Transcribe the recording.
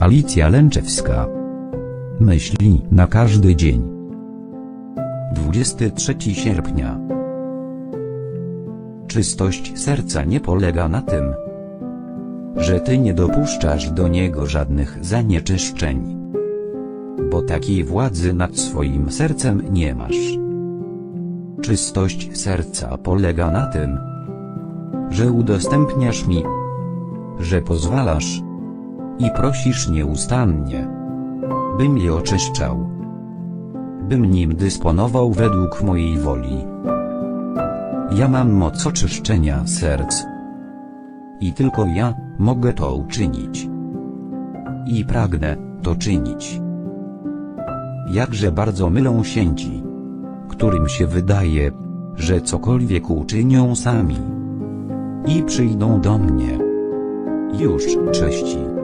Alicja Lęczewska. Myśli na każdy dzień. 23 sierpnia. Czystość serca nie polega na tym, że ty nie dopuszczasz do niego żadnych zanieczyszczeń. Bo takiej władzy nad swoim sercem nie masz. Czystość serca polega na tym, że udostępniasz mi, że pozwalasz i prosisz nieustannie, bym je oczyszczał, bym nim dysponował według mojej woli. Ja mam moc oczyszczenia serc. I tylko ja mogę to uczynić. I pragnę to czynić. Jakże bardzo mylą się ci, którym się wydaje, że cokolwiek uczynią sami. I przyjdą do mnie. Już czyści.